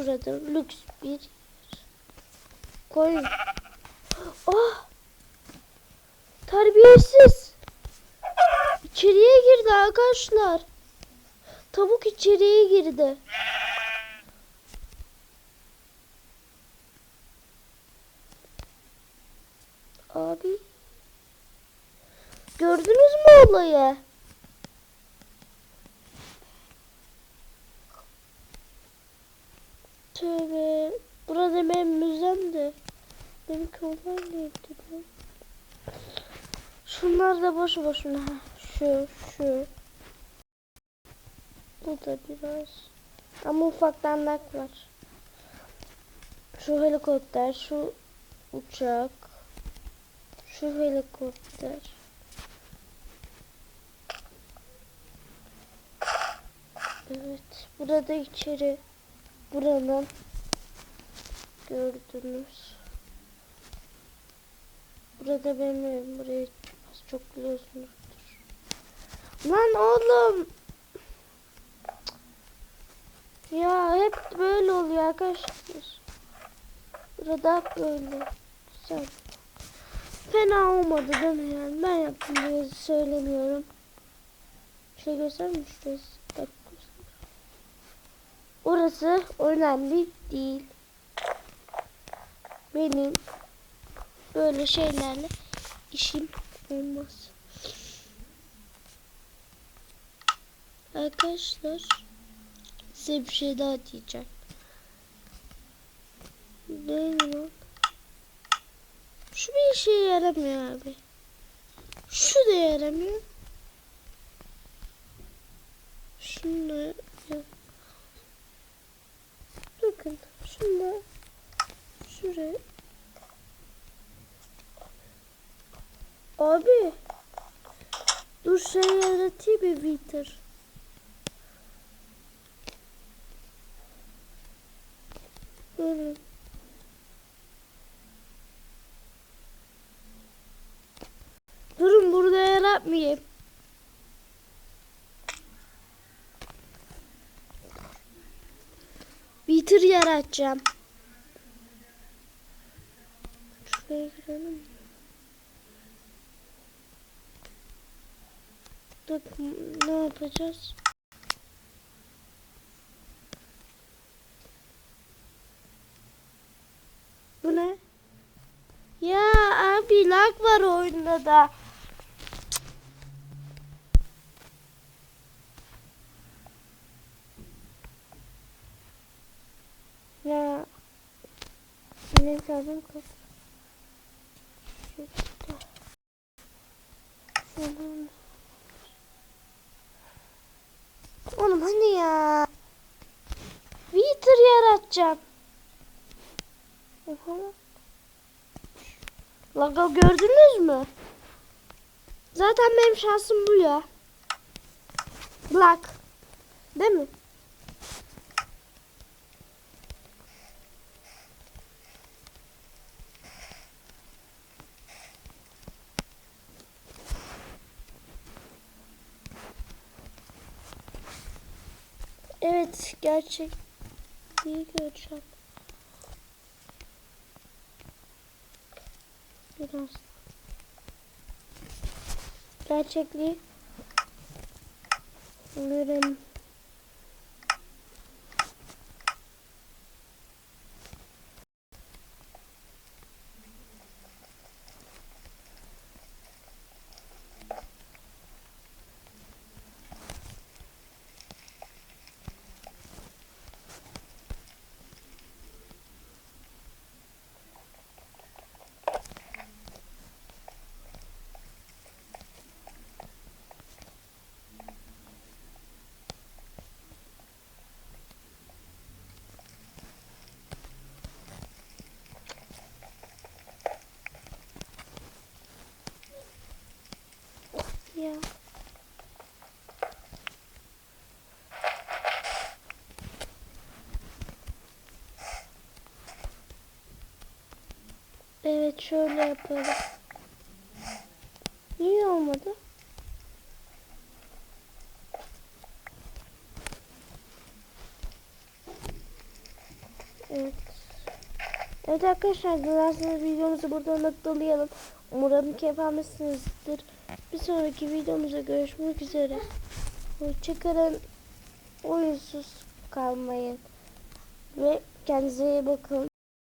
şurada lüks bir koyun. Ah! Terbiyesiz. İçeriye girdi arkadaşlar. Tavuk içeriye girdi. Abi. Gördünüz mü olayı? Tövbe. Burada benim müzem de. Demek ki onlar neydi? Şunlar da boş boşuna. Şu, şu. Bu da biraz. Ama ufaktan lak var. Şu helikopter, şu uçak. Şu helikopter. Evet. Burada içeri buranın gördünüz. Burada benim evim. Burayı az çok biliyorsunuzdur. Lan oğlum. Ya hep böyle oluyor arkadaşlar. Burada böyle. Güzel. Fena olmadı değil mi yani? Ben yaptım diye söylemiyorum. Şey göstermiş şurası. Orası önemli değil. Benim böyle şeylerle işim olmaz. Arkadaşlar size bir şey daha diyeceğim. Ne lan? Şu bir işe yaramıyor abi. Şu da yaramıyor. Şunu da yap. Da şuraya. Abi. Dur şey yaratayım bir Peter. Durun. Durun burada yaratmayayım. Bitir yaratacağım. Şuraya girelim. Dur ne yapacağız? Bu ne? Ya abi lag var oyunda da. Ya. Ne zaten kız. Şurada. Şuradan. Oğlum hani ya. Twitter yaratacağım. Laga gördünüz mü? Zaten benim şansım bu ya. Black. Değil mi? Evet gerçek. İyi göreceğim. Biraz. Gerçekliği görelim. Ya. Evet şöyle yapalım. Niye olmadı? Evet. Evet arkadaşlar dilerseniz videomuzu burada noktalayalım. Umarım keyif almışsınızdır. Bir sonraki videomuzda görüşmek üzere. Hoşçakalın. Oyunsuz kalmayın. Ve kendinize iyi bakın.